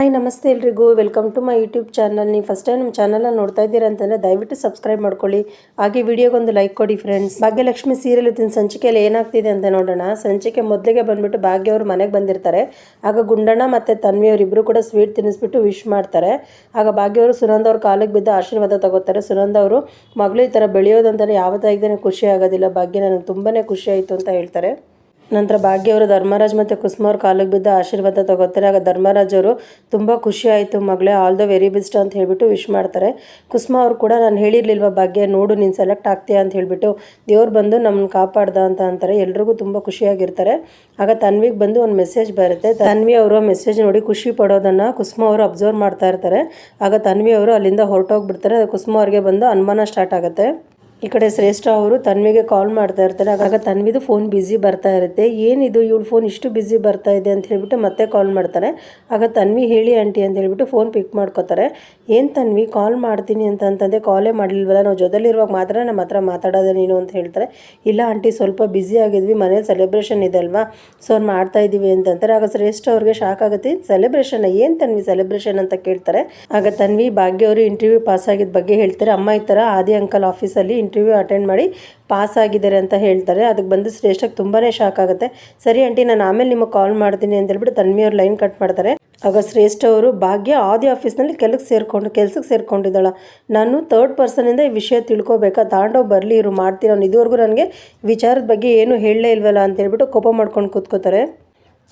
Hi ನಮಸ್ತೆ ಎಲ್ರಿಗೂ. Welcome to my YouTube channel ನೀವು ಫಸ್ಟ್ ಟೈಮ್ ನಮ್ಮ ಚಾನಲ್ನ ನೋಡ್ತಾ ಇದ್ದೀರಾ ಅಂತಂದರೆ ದಯವಿಟ್ಟು ಸಬ್ಸ್ಕ್ರೈಬ್ ಮಾಡ್ಕೊಳ್ಳಿ. ಹಾಗೆ ವಿಡಿಯೋಗೊಂದು ಲೈಕ್ ಕೊಡಿ ಫ್ರೆಂಡ್ಸ್ ಭಾಗ್ಯಲಕ್ಷ್ಮಿ ಸೀರಿಯಲ್ ಇತ್ತಿನ ಸಂಚಿಕೆಯಲ್ಲಿ ಏನಾಗ್ತಿದೆ ಅಂತ ನೋಡೋಣ. ಸಂಚಿಕೆ ಮೊದಲಿಗೆ ಬಂದ್ಬಿಟ್ಟು ಭಾಗ್ಯ ಅವರು ಮನೆಗೆ ಬಂದಿರ್ತಾರೆ. ಆಗ ಗುಂಡಣ್ಣ ಮತ್ತು ತನ್ವಿ ಅವರಿಬ್ಬರು ಕೂಡ ಸ್ವೀಟ್ ತಿನ್ನಿಸ್ಬಿಟ್ಟು ವಿಶ್ ಮಾಡ್ತಾರೆ. ಆಗ ಭಾಗ್ಯ ಅವರು ಸುನಂದ ಅವ್ರ ಕಾಲಿಗೆ ಬಿದ್ದು ಆಶೀರ್ವಾದ ತಗೋತಾರೆ. ಸುನಂದ ಅವರು, ಮಗಳು ಈ ಥರ ಬೆಳೆಯೋದಂತಲೇ ಯಾವತ್ತಾಗಿದ್ದೇನೆ ಖುಷಿ ಆಗೋದಿಲ್ಲ. ಭಾಗ್ಯ, ನನಗೆ ತುಂಬಾ ಖುಷಿ ಆಯಿತು ಅಂತ ಹೇಳ್ತಾರೆ. ನಂತರ ಭಾಗ್ಯ ಅವರು ಧರ್ಮರಾಜ್ ಮತ್ತು ಕುಸುಮ ಅವ್ರ ಕಾಲಿಗೆ ಬಿದ್ದ ಆಶೀರ್ವಾದ ತಗೋತಾರೆ ಆಗ ಧರ್ಮರಾಜ್ ಅವರು ತುಂಬ ಖುಷಿ ಆಯಿತು, ಮಗಳೇ ಆಲ್ ದ ವೆರಿ ಬೆಸ್ಟ್ ಅಂತ ಹೇಳಿಬಿಟ್ಟು ವಿಶ್ ಮಾಡ್ತಾರೆ. ಕುಸುಮ ಅವರು ಕೂಡ, ನಾನು ಹೇಳಿರಲಿಲ್ವ ಭಾಗ್ಯ, ನೋಡು ನೀನು ಸೆಲೆಕ್ಟ್ ಆಗ್ತೀಯಾ? ಅಂತ ಹೇಳಿಬಿಟ್ಟು ದೇವ್ರು ಬಂದು ನಮ್ಮನ್ನು ಕಾಪಾಡ್ದ ಅಂತ ಅಂತಾರೆ. ಎಲ್ರಿಗೂ ತುಂಬ ಖುಷಿಯಾಗಿರ್ತಾರೆ. ಆಗ ತನ್ವಿಗೆ ಬಂದು ಒಂದು ಮೆಸೇಜ್ ಬರುತ್ತೆ. ತನ್ವಿ ಅವರು ಮೆಸೇಜ್ ನೋಡಿ ಖುಷಿ ಪಡೋದನ್ನು ಕುಸುಮ ಅವರು ಅಬ್ಸರ್ವ್ ಮಾಡ್ತಾ ಇರ್ತಾರೆ. ಆಗ ತನ್ವಿ ಅವರು ಅಲ್ಲಿಂದ ಹೊರಟೋಗ್ಬಿಡ್ತಾರೆ. ಕುಸುಮ ಅವ್ರಿಗೆ ಬಂದು ಅನುಮಾನ ಸ್ಟಾರ್ಟ್ ಆಗುತ್ತೆ. ಈ ಕಡೆ ಶ್ರೇಷ್ಠ ಅವರು ತನ್ವಿಗೆ ಕಾಲ್ ಮಾಡ್ತಾ ಇರ್ತಾರೆ. ಆಗ ತನ್ವಿದು ಫೋನ್ ಬ್ಯುಸಿ ಬರ್ತಾ ಇರುತ್ತೆ. ಏನಿದು ಇವಳು ಫೋನ್ ಇಷ್ಟು ಬ್ಯುಸಿ ಬರ್ತಾ ಇದೆ ಅಂತ ಹೇಳ್ಬಿಟ್ಟು ಮತ್ತೆ ಕಾಲ್ ಮಾಡ್ತಾರೆ ಆಗ ತನ್ವಿ ಹೇಳಿ, ಆಂಟಿ ಅಂತ ಹೇಳ್ಬಿಟ್ಟು ಫೋನ್ ಪಿಕ್ ಮಾಡ್ಕೋತಾರೆ. ಏನು ತನ್ವಿ? ಕಾಲ್ ಮಾಡ್ತೀನಿ ಅಂತಂತಂದೆ ಕಾಲೇ ಮಾಡಲಿಲ್ವಲ್ಲ. ನಾವು ಜೊತೆಲಿರುವಾಗ ಮಾತ್ರ ನಮ್ಮ ಹತ್ರ ಮಾತಾಡೋದೆ ನೀನು ಅಂತ ಹೇಳ್ತಾರೆ. ಇಲ್ಲ ಆಂಟಿ, ಸ್ವಲ್ಪ ಬ್ಯುಸಿ ಆಗಿದ್ವಿ. ಮನೇಲಿ ಸೆಲೆಬ್ರೇಷನ್ ಇದೆ ಅಲ್ವಾ? ಸೊ ಅವ್ರು ಮಾಡ್ತಾ ಇದ್ದೀವಿ ಅಂತಂತಾರೆ ಆಗ ಶ್ರೇಷ್ಠ ಅವ್ರಿಗೆ ಶಾಕ್ ಆಗುತ್ತೆ. ಸೆಲೆಬ್ರೇಷನ್ ಏನು ತನ್ವಿ ಸೆಲೆಬ್ರೇಷನ್ ಅಂತ ಕೇಳ್ತಾರೆ. ಆಗ ತನ್ವಿ ಭಾಗ್ಯ ಅವರು ಇಂಟರ್ವ್ಯೂ ಪಾಸ್ ಆಗಿದ್ದ ಬಗ್ಗೆ ಹೇಳ್ತಾರೆ. ಅಮ್ಮ ಈ ಥರ ಆದಿ ಅಂಕಲ್ ಆಫೀಸಲ್ಲಿ ಇಂಟರ್ವ್ಯೂ ಅಟೆಂಡ್ ಮಾಡಿ ಪಾಸ್ ಆಗಿದ್ದಾರೆ ಅಂತ ಹೇಳ್ತಾರೆ. ಅದಕ್ಕೆ ಬಂದು ಶ್ರೇಷ್ಠಕ್ಕೆ ತುಂಬಾ ಶಾಕ್ ಆಗುತ್ತೆ. ಸರಿ ಆಂಟಿ, ನಾನು ಆಮೇಲೆ ನಿಮಗೆ ಕಾಲ್ ಮಾಡ್ತೀನಿ ಅಂತ ಹೇಳ್ಬಿಟ್ಟು ತನ್ಮಿ ಅವ್ರು ಲೈನ್ ಕಟ್ ಮಾಡ್ತಾರೆ. ಆಗ ಶ್ರೇಷ್ಠ ಅವರು, ಭಾಗ್ಯ ಆದಿ ಆಫೀಸ್ನಲ್ಲಿ ಕೆಲಸಕ್ಕೆ ಸೇರ್ಕೊಂಡು, ಕೆಲಸಕ್ಕೆ ಸೇರ್ಕೊಂಡಿದ್ದಾಳ. ನಾನು ತರ್ಡ್ ಪರ್ಸನಿಂದ ಈ ವಿಷಯ ತಿಳ್ಕೊಬೇಕಾ? ತಾಂಡೋ ಬರಲಿ ಇವರು ಮಾಡ್ತೀನಿ. ಅವ್ನು ಇದುವರೆಗೂ ನನಗೆ ವಿಚಾರದ ಬಗ್ಗೆ ಏನು ಹೇಳಲೇ ಇಲ್ವಲ್ಲ ಅಂತ ಹೇಳ್ಬಿಟ್ಟು ಕೋಪ ಮಾಡ್ಕೊಂಡು ಕೂತ್ಕೋತಾರೆ.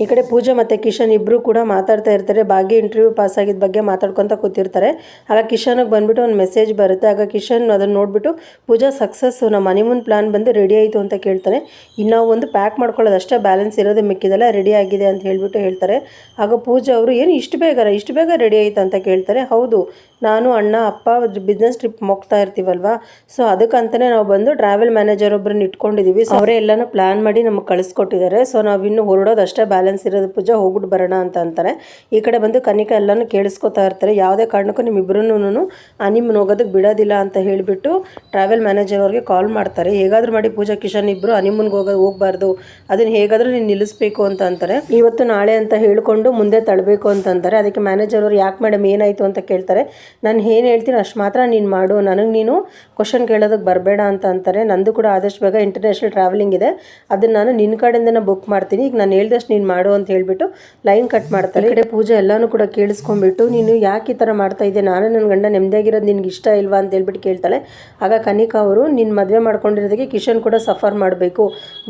ಈ ಕಡೆ ಪೂಜಾ ಮತ್ತು ಕಿಶನ್ ಇಬ್ಬರು ಕೂಡ ಮಾತಾಡ್ತಾ ಇರ್ತಾರೆ. ಭಾಗ್ಯ ಇಂಟರ್ವ್ಯೂ ಪಾಸ್ ಆಗಿದ್ದ ಬಗ್ಗೆ ಮಾತಾಡ್ಕೊತ ಕೂತಿರ್ತಾರೆ. ಆಗ ಕಿಶನ್ಗೆ ಬಂದುಬಿಟ್ಟು ಒಂದು ಮೆಸೇಜ್ ಬರುತ್ತೆ. ಆಗ ಕಿಶನ್ ಅದನ್ನು ನೋಡಿಬಿಟ್ಟು, ಪೂಜಾ ಸಕ್ಸಸ್ಸು ನಮ್ಮ ಮನಿಮೂನ್ ಪ್ಲಾನ್ ಬಂದು ರೆಡಿ ಆಯಿತು ಅಂತ ಕೇಳ್ತಾನೆ. ಇನ್ನು ಒಂದು ಪ್ಯಾಕ್ ಮಾಡ್ಕೊಳ್ಳೋದು ಅಷ್ಟೇ ಬ್ಯಾಲೆನ್ಸ್ ಇರೋದು ಮಿಕ್ಕಿದೆಲ್ಲ ರೆಡಿ ಆಗಿದೆ ಅಂತ ಹೇಳಿಬಿಟ್ಟು ಹೇಳ್ತಾರೆ. ಆಗ ಪೂಜಾ ಅವರು, ಏನು ಇಷ್ಟು ಬೇಗ ಇಷ್ಟು ಬೇಗ ರೆಡಿ ಆಯಿತು? ಅಂತ ಕೇಳ್ತಾರೆ. ಹೌದು ನಾನು, ಅಣ್ಣ, ಅಪ್ಪ ಬಿಸ್ನೆಸ್ ಟ್ರಿಪ್ ಹೋಗ್ತಾ ಇರ್ತೀವಲ್ವಾ? ಸೊ ಅದಕ್ಕಂತಲೇ ನಾವು ಬಂದು ಟ್ರಾವೆಲ್ ಮ್ಯಾನೇಜರ್ ಒಬ್ಬರನ್ನ ಇಟ್ಕೊಂಡಿದ್ದೀವಿ ಸೊ ಅವರೇ ಎಲ್ಲನೂ ಪ್ಲ್ಯಾನ್ ಮಾಡಿ ನಮಗೆ ಕಳಿಸ್ಕೊಟ್ಟಿದ್ದಾರೆ. ಸೊ ನಾವು ಇನ್ನು ಹೊರಡೋದು ಅಷ್ಟೇ ಬ್ಯಾಲೆನ್ಸ್ ಇರೋದು ಪೂಜಾ ಹೋಗ್ಬಿಟ್ಟು ಬರೋಣ ಅಂತ ಅಂತಾರೆ. ಈ ಕಡೆ ಬಂದು ಕನಿಕ ಎಲ್ಲನೂ ಕೇಳಿಸ್ಕೊತಾ ಇರ್ತಾರೆ. ಯಾವುದೇ ಕಾರಣಕ್ಕೂ ನಿಮ್ಮಿಬ್ಬರನ್ನು ನಿಮ್ಮನ್ನ ಹೋಗೋದಕ್ಕೆ ಬಿಡೋದಿಲ್ಲ ಅಂತ ಹೇಳಿಬಿಟ್ಟು ಟ್ರಾವೆಲ್ ಮ್ಯಾನೇಜರ್ ಅವ್ರಿಗೆ ಕಾಲ್ ಮಾಡ್ತಾರೆ. ಹೇಗಾದರೂ ಮಾಡಿ ಪೂಜಾ, ಕಿಶನ್ ಇಬ್ಬರು ಅನಿಮನ್ಗೆ ಹೋಗೋದು ಹೋಗ್ಬಾರ್ದು. ಅದನ್ನು ಹೇಗಾದರೂ ನೀನು ನಿಲ್ಲಿಸ್ಬೇಕು ಅಂತ ಅಂತಾರೆ. ಇವತ್ತು ನಾಳೆ ಅಂತ ಹೇಳಿಕೊಂಡು ಮುಂದೆ ತಳ್ಳಬೇಕು ಅಂತ ಅಂತಾರೆ. ಅದಕ್ಕೆ ಮ್ಯಾನೇಜರ್ ಅವರು ಯಾಕೆ ಮೇಡಮ್ ಏನಾಯಿತು ಅಂತ ಕೇಳ್ತಾರೆ. ನಾನು ಏನು ಹೇಳ್ತೀನಿ ಅಷ್ಟು ಮಾತ್ರ ನೀನು ಮಾಡು. ನನಗೆ ನೀನು ಕ್ವಶನ್ ಕೇಳೋದಕ್ಕೆ ಬರಬೇಡ ಅಂತ ಅಂತಾರೆ. ನಂದು ಕೂಡ ಆದಷ್ಟು ಬೇಗ ಇಂಟರ್ನ್ಯಾಷನಲ್ ಟ್ರಾವೆಲಿಂಗ್ ಇದೆ. ಅದನ್ನು ನಾನು ನಿನ್ನ ಕಡೆಯಿಂದನೇ ಬುಕ್ ಮಾಡ್ತೀನಿ. ಈಗ ನಾನು ಹೇಳ್ದಷ್ಟು ನೀನು ಮಾಡು ಅಂತ ಹೇಳ್ಬಿಟ್ಟು ಲೈನ್ ಕಟ್ ಮಾಡ್ತಾರೆ. ಈ ಕಡೆ ಪೂಜೆ ಎಲ್ಲನೂ ಕೂಡ ಕೇಳಿಸ್ಕೊಂಡ್ಬಿಟ್ಟು, ನೀನು ಯಾಕೆ ಈ ಥರ ಮಾಡ್ತಾ ಇದ್ದೆ ನಾನು ನನ್ನ ಗಂಡ ನೆಮ್ಮದಿಯಾಗಿರೋದು ನಿನ್ಗೆ ಇಷ್ಟ ಇಲ್ವಾ ಅಂತ ಹೇಳ್ಬಿಟ್ಟು ಕೇಳ್ತಾಳೆ. ಆಗ ಕನಿಕಾ ಅವರು ನಿನ್ನ ಮದುವೆ ಮಾಡ್ಕೊಂಡಿರೋದಕ್ಕೆ ಕಿಶನ್ ಕೂಡ ಸಫರ್ ಮಾಡಬೇಕು.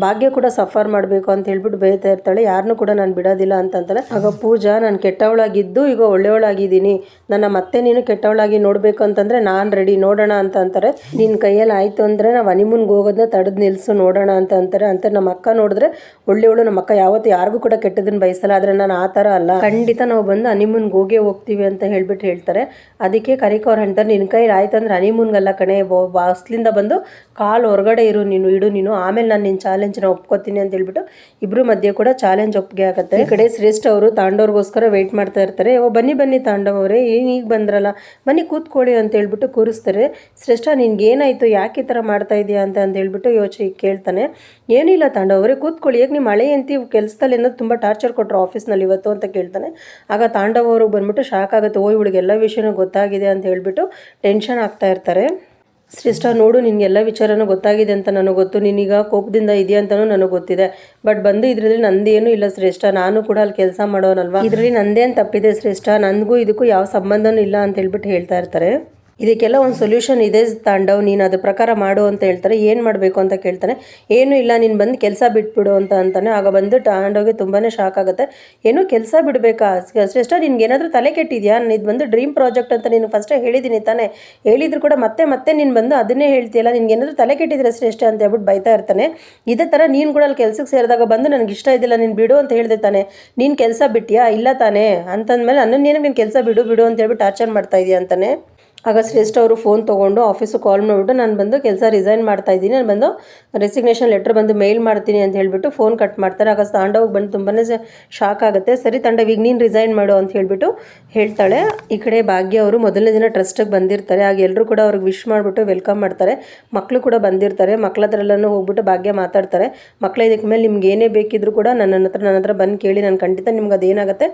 ಭಾಗ್ಯ ಕೂಡ ಸಫರ್ ಮಾಡಬೇಕು ಅಂತ ಹೇಳ್ಬಿಟ್ಟು ಬೈತಾ ಇರ್ತಾಳೆ. ಯಾರನ್ನೂ ಕೂಡ ನಾನು ಬಿಡೋದಿಲ್ಲ ಅಂತ ಅಂತಾಳೆ. ಆಗ ಪೂಜಾ, ನಾನು ಕೆಟ್ಟವಳಾಗಿದ್ದು, ಈಗ ಒಳ್ಳೆಯವಳಾಗಿದ್ದೀನಿ ನನ್ನ ಮತ್ತೆ ನೀನು ಕೆಟ್ಟವಳಾಗಿ ನೋಡಬೇಕು ಅಂತಂದರೆ ನಾನು ರೆಡಿ ನೋಡೋಣ ಅಂತ ಅಂತಾರೆ. ನಿನ್ನ ಕೈಯಲ್ಲಿ ಆಯಿತು ಅಂದರೆ ನಾವು ಹನಿಮೂನ್ಗೆ ಹೋಗೋದನ್ನ ತಡೆದು ನಿಲ್ಲಿಸು ನೋಡೋಣ ಅಂತ ಅಂತಾರೆ. ಅಂತ ನಮ್ಮ ಅಕ್ಕ ನೋಡಿದ್ರೆ ಒಳ್ಳೆಯವಳು ನಮ್ಮ ಅಕ್ಕ ಯಾವತ್ತು ಯಾರಿಗೂ ಕೂಡ ಕೆಟ್ಟದನ್ನು ಬಯಸಲ್ಲ. ಆದರೆ ನಾನು ಆ ಥರ ಅಲ್ಲ. ಖಂಡಿತ ನಾವು ಬಂದು ಹನಿಮೂನ್ಗೆ ಹೋಗೇ ಹೋಗ್ತೀವಿ ಅಂತ ಹೇಳಿಬಿಟ್ಟು ಹೇಳ್ತಾರೆ. ಅದಕ್ಕೆ ಕರಿಕ ಅವ್ರು ಹೇಳ್ತಾರೆ ನಿನ್ನ ಕೈಲಿ ಆಯ್ತು ಅಂದ್ರೆ ಹನಿಮೂನ್ಗಲ್ಲ ಕಣೆ. ಬಾಸ್ಲಿಂದ ಬಂದು ಕಾಲು ಹೊರಗಡೆ ಇರು ನೀನು, ಇಡು ನೀನು. ಆಮೇಲೆ ನಾನು ನಿನ್ನ ಚಾಲೆಂಜ್ನ ಒಪ್ಕೋತೀನಿ ಅಂತ ಹೇಳ್ಬಿಟ್ಟು ಇಬ್ಬರು ಮಧ್ಯೆ ಕೂಡ ಚಾಲೆಂಜ್ ಒಪ್ಪಿಗೆ ಆಗುತ್ತೆ. ಈ ಕಡೆ ಶ್ರೇಷ್ಠ ಅವರು ತಾಂಡವ್ರಿಗೋಸ್ಕರ ವೆಯ್ಟ್ ಮಾಡ್ತಾ ಇರ್ತಾರೆ. ಓ, ಬನ್ನಿ ಬನ್ನಿ ತಾಂಡವ್ ಅವರೇ. ಏನು ಈಗ ಬಂದ್ರಲ್ಲ. ಬನ್ನಿ ಕೂತ್ಕೊಳ್ಳಿ ಅಂತ ಹೇಳ್ಬಿಟ್ಟು ಕೂರಿಸ್ತಾರೆ. ಶ್ರೇಷ್ಠ, ನಿನ್ಗೆ ಏನಾಯಿತು? ಯಾಕೆ ಈ ಥರ ಮಾಡ್ತಾ ಇದೆಯಾ ಅಂತ ಹೇಳ್ಬಿಟ್ಟು ಯೋಚನೆ ಕೇಳ್ತಾನೆ. ಏನಿಲ್ಲ ತಾಂಡವವರೆ ಕೂತ್ಕೊಳ್ಳಿ. ಹೇಗೆ ನಿಮ್ಮ ಮಳೆ ಎಂತಿ ಕೆಲಸದಲ್ಲಿ ಏನೋ ತುಂಬ ಟಾರ್ಚರ್ ಕೊಟ್ಟರು ಆಫೀಸ್ನಲ್ಲಿ ಇವತ್ತು ಅಂತ ಕೇಳ್ತಾನೆ. ಆಗ ತಾಂಡವ ಅವ್ರಿಗೆ ಬಂದ್ಬಿಟ್ಟು ಶಾಕ್ ಆಗುತ್ತೆ. ಓ, ಇವಳಿಗೆಲ್ಲ ವಿಷಯನೂ ಗೊತ್ತಾಗಿದೆ ಅಂತ ಹೇಳ್ಬಿಟ್ಟು ಟೆನ್ಷನ್ ಆಗ್ತಾ ಇರ್ತಾರೆ. ಶ್ರೇಷ್ಠ, ನೋಡು, ನಿನಗೆಲ್ಲ ವಿಚಾರನೂ ಗೊತ್ತಾಗಿದೆ ಅಂತ ನನಗೆ ಗೊತ್ತು. ನೀನೀಗ ಕೋಪದಿಂದ ಇದೆಯಾ ಅಂತಲೂ ನನಗೆ ಗೊತ್ತಿದೆ. ಬಟ್ ಬಂದು ಇದರಲ್ಲಿ ನಂದೇನೂ ಇಲ್ಲ ಶ್ರೇಷ್ಠ. ನಾನು ಕೂಡ ಅಲ್ಲಿ ಕೆಲಸ ಮಾಡೋನಲ್ವಾ? ಇದರಲ್ಲಿ ನಂದೇನು ತಪ್ಪಿದೆ ಶ್ರೇಷ್ಠ? ನನಗೂ ಇದಕ್ಕೂ ಯಾವ ಸಂಬಂಧನೂ ಇಲ್ಲ ಅಂತ ಹೇಳ್ಬಿಟ್ಟು ಹೇಳ್ತಾ ಇರ್ತಾರೆ. ಇದಕ್ಕೆಲ್ಲ ಒಂದು ಸೊಲ್ಯೂಷನ್ ಇದೆ ತಾಂಡವ್, ನೀನು ಅದ್ರ ಪ್ರಕಾರ ಮಾಡು ಅಂತ ಹೇಳ್ತಾರೆ. ಏನು ಮಾಡಬೇಕು ಅಂತ ಕೇಳ್ತಾನೆ. ಏನೂ ಇಲ್ಲ, ನೀನು ಬಂದು ಕೆಲಸ ಬಿಟ್ಬಿಡು ಅಂತ ಅಂತಾನೆ. ಆಗ ಬಂದು ತಾಂಡವ್ಗೆ ತುಂಬಾ ಶಾಕ್ ಆಗುತ್ತೆ. ಏನೋ ಕೆಲಸ ಬಿಡಬೇಕಾ? ಶ್ರೇಷ್ಠ, ನಿನ್ಗೆ ಏನಾದರೂ ತಲೆ ಕೆಟ್ಟಿದ್ಯಾ? ನಾನು ಬಂದು ಡ್ರೀಮ್ ಪ್ರಾಜೆಕ್ಟ್ ಅಂತ ನೀನು ಫಸ್ಟೇ ಹೇಳಿದ್ದೀನಿ ತಾನೇ. ಹೇಳಿದ್ರು ಕೂಡ ಮತ್ತೆ ಮತ್ತೆ ನೀನು ಬಂದು ಅದನ್ನೇ ಹೇಳ್ತೀಯಲ್ಲ. ನಿನ್ಗೆ ಏನಾದರೂ ತಲೆ ಕೆಟ್ಟಿದ್ರೆ ಶ್ರೇಷ್ಠ ಅಂತ ಹೇಳ್ಬಿಟ್ಟು ಬೈತಾ ಇರ್ತಾನೆ. ಇದೇ ಥರ ನೀನು ಕೂಡ ಅಲ್ಲಿ ಕೆಲಸಕ್ಕೆ ಸೇರಿದಾಗ ಬಂದು ನನಗೆ ಇಷ್ಟ ಇದ್ದಿಲ್ಲ, ನೀನು ಬಿಡು ಅಂತ ಹೇಳಿದೆ ತಾನೆ. ನೀನು ಕೆಲಸ ಬಿಟ್ಟಿಯಾ? ಇಲ್ಲ ತಾನೇ. ಅಂತಂದಮೇಲೆ ನನ್ನನ್ನೇನು ನೀನು ಕೆಲಸ ಬಿಡು ಬಿಡು ಅಂತ ಹೇಳ್ಬಿಟ್ಟು ಟಾರ್ಚರ್ ಮಾಡ್ತಾ ಇದೆಯಾ ಅಂತಾನೆ. ಆಗ ಶ್ರೇಷ್ಠ ಅವರು ಫೋನ್ ತೊಗೊಂಡು ಆಫೀಸಿಗೆ ಕಾಲ್ ಮಾಡಿಬಿಟ್ಟು, ನಾನು ಬಂದು ಕೆಲಸ ರಿಸೈನ್ ಮಾಡ್ತಾ ಇದ್ದೀನಿ. ನಾನು ಬಂದು ರೆಸಿಗ್ನೇಷನ್ ಲೆಟ್ರ್ ಬಂದು ಮೇಲ್ ಮಾಡ್ತೀನಿ ಅಂತ ಹೇಳಿಬಿಟ್ಟು ಫೋನ್ ಕಟ್ ಮಾಡ್ತಾರೆ. ಆಗ ತಾಂಡವ್ಗೆ ಬಂದು ತುಂಬಾ ಶಾಕ್ ಆಗುತ್ತೆ. ಸರಿ ತಾಂಡವ್ ಈಗ ನೀನು ರಿಸೈನ್ ಮಾಡು ಅಂತ ಹೇಳಿಬಿಟ್ಟು ಹೇಳ್ತಾಳೆ. ಈ ಕಡೆ ಭಾಗ್ಯ ಅವರು ಮೊದಲನೇ ದಿನ ಟ್ರಸ್ಟಿಗೆ ಬಂದಿರ್ತಾರೆ. ಆಗ ಎಲ್ಲರೂ ಕೂಡ ಅವ್ರಿಗೆ ವಿಶ್ ಮಾಡಿಬಿಟ್ಟು ವೆಲ್ಕಮ್ ಮಾಡ್ತಾರೆ. ಮಕ್ಕಳು ಕೂಡ ಬಂದಿರ್ತಾರೆ. ಮಕ್ಕಳ ಹತ್ರ ಎಲ್ಲನೂ ಹೋಗ್ಬಿಟ್ಟು ಭಾಗ್ಯ ಮಾತಾಡ್ತಾರೆ. ಮಕ್ಕಳ ಇದಕ್ಕೆ ಮೇಲೆ ನಿಮ್ಗೆ ಏನೇ ಬೇಕಿದ್ರು ಕೂಡ ನನ್ನ ಹತ್ರ ನನ್ನ ಹತ್ರ ಬಂದು ಕೇಳಿ, ನಾನು ಖಂಡಿತ ನಿಮ್ಗೆ ಅದೇನಾಗುತ್ತೆ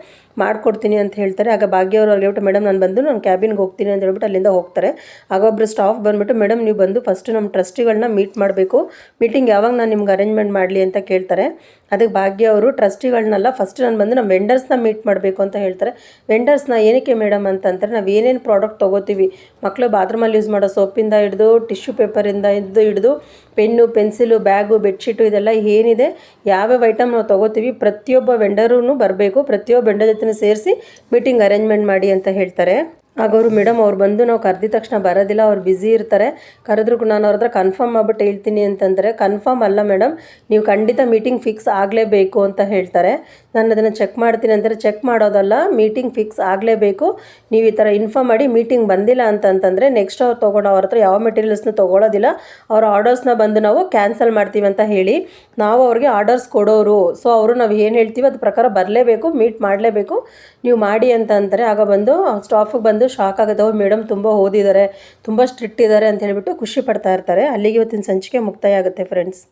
ಮಾಡ್ಕೊಡ್ತೀನಿ ಅಂತ ಹೇಳ್ತಾರೆ. ಆಗ ಭಾಗ್ಯ ಅವರು ಅವ್ರಿಗೆ ಮೇಡಮ್, ನಾನು ಬಂದು ನಾನು ಕ್ಯಾಬಿನ್ಗೆ ಹೋಗ್ತೀನಿ ಅಂತ ಹೇಳ್ಬಿಟ್ಟು ಅಲ್ಲಿಂದ ಹೋಗ್ತಾರೆ. ಆಗ ಒಬ್ಬರು ಸ್ಟಾಫ್ ಬಂದುಬಿಟ್ಟು ಮೇಡಮ್ ನೀವು ಬಂದು ಫಸ್ಟ್ ನಮ್ಮ ಟ್ರಸ್ಟಿಗಳನ್ನ ಮೀಟ್ ಮಾಡಬೇಕು. ಮೀಟಿಂಗ್ ಯಾವಾಗ ನಾನು ನಿಮ್ಗೆ ಅರೇಂಜ್ಮೆಂಟ್ ಮಾಡಲಿ ಅಂತ ಕೇಳ್ತಾರೆ. ಅದಕ್ಕೆ ಭಾಗ್ಯ ಅವರು ಟ್ರಸ್ಟಿಗಳನ್ನೆಲ್ಲ ಫಸ್ಟ್ ನಾನು ಬಂದು ನಮ್ಮ ವೆಂಡರ್ಸ್ನ ಮೀಟ್ ಮಾಡಬೇಕು ಅಂತ ಹೇಳ್ತಾರೆ. ವೆಂಡರ್ಸ್ನ ಏನಕ್ಕೆ ಮೇಡಮ್ ಅಂತಂದರೆ ನಾವು ಏನೇನು ಪ್ರಾಡಕ್ಟ್ ತೊಗೋತೀವಿ. ಮಕ್ಕಳು ಬಾತ್ರೂಮಲ್ಲಿ ಯೂಸ್ ಮಾಡೋ ಸೋಪಿಂದ ಹಿಡಿದು ಟಿಶ್ಯೂ ಪೇಪರಿಂದ ಇದ್ದು ಹಿಡಿದು ಪೆನ್ನು, ಪೆನ್ಸಿಲು ಬ್ಯಾಗು ಬೆಡ್ಶೀಟು ಇದೆಲ್ಲ ಏನಿದೆ, ಯಾವ್ಯಾವ ಐಟಮ್ ನಾವು ತೊಗೋತೀವಿ, ಪ್ರತಿಯೊಬ್ಬ ವೆಂಡರೂ ಬರಬೇಕು. ಪ್ರತಿಯೊಬ್ಬ ವೆಂಡರ್ ಜೊತೆ ಸೇರಿಸಿ ಮೀಟಿಂಗ್ ಅರೇಂಜ್ಮೆಂಟ್ ಮಾಡಿ ಅಂತ ಹೇಳ್ತಾರೆ. ಆಗ ಅವರು ಮೇಡಮ್, ಅವ್ರು ಬಂದು ನಾವು ಕರೆದಿದ ತಕ್ಷಣ ಬರೋದಿಲ್ಲ, ಅವ್ರು ಬ್ಯುಸಿ ಇರ್ತಾರೆ. ಕರೆದ್ರು ನಾನು ಅವ್ರ ಹತ್ರ ಕನ್ಫರ್ಮ್ ಮಾಡ್ಬಿಟ್ಟು ಹೇಳ್ತೀನಿ ಅಂತಂದರೆ ಕನ್ಫರ್ಮ್ ಅಲ್ಲ, ಮೇಡಮ್. ನೀವು ಖಂಡಿತ ಮೀಟಿಂಗ್ ಫಿಕ್ಸ್ ಆಗಲೇಬೇಕು ಅಂತ ಹೇಳ್ತಾರೆ. ನಾನು ಅದನ್ನು ಚೆಕ್ ಮಾಡ್ತೀನಿ ಅಂದರೆ ಚೆಕ್ ಮಾಡೋದಲ್ಲ ಮೀಟಿಂಗ್ ಫಿಕ್ಸ್ ಆಗಲೇಬೇಕು. ನೀವು ಈ ಥರ ಇನ್ಫಾರ್ಮ್ ಮಾಡಿ ಮೀಟಿಂಗ್ ಬಂದಿಲ್ಲ ಅಂತಂತಂದರೆ ನೆಕ್ಸ್ಟ್ ಅವ್ರು ತೊಗೊಂಡು ಅವ್ರ ಹತ್ರ ಯಾವ ಮೆಟೀರಿಯಲ್ಸ್ನ ತೊಗೊಳೋದಿಲ್ಲ. ಅವ್ರ ಆರ್ಡರ್ಸ್ನ ಬಂದು ನಾವು ಕ್ಯಾನ್ಸಲ್ ಮಾಡ್ತೀವಿ ಅಂತ ಹೇಳಿ, ನಾವು ಅವ್ರಿಗೆ ಆರ್ಡರ್ಸ್ ಕೊಡೋರು. ಸೊ ಅವರು ನಾವು ಏನು ಹೇಳ್ತೀವಿ ಅದ್ರ ಪ್ರಕಾರ ಬರಲೇಬೇಕು ಮೀಟ್ ಮಾಡಲೇಬೇಕು. ನೀವು ಮಾಡಿ ಅಂತ ಅಂತಾರೆ ಆಗ ಬಂದು ಸ್ಟಾಫಿಗೆ ಬಂದು ಶಾಕ್ ಆಗುತ್ತೆ ಮೇಡಮ್ ತುಂಬ ಓದಿದ್ದಾರೆ ತುಂಬ ಸ್ಟ್ರಿಕ್ಟ್ ಇದ್ದಾರೆ ಅಂತ ಹೇಳಿಬಿಟ್ಟು ಖುಷಿ ಪಡ್ತಾ ಇರ್ತಾರೆ. ಅಲ್ಲಿಗೆ ಇವತ್ತಿನ ಸಂಚಿಕೆ ಮುಕ್ತಾಯ ಆಗುತ್ತೆ ಫ್ರೆಂಡ್ಸ್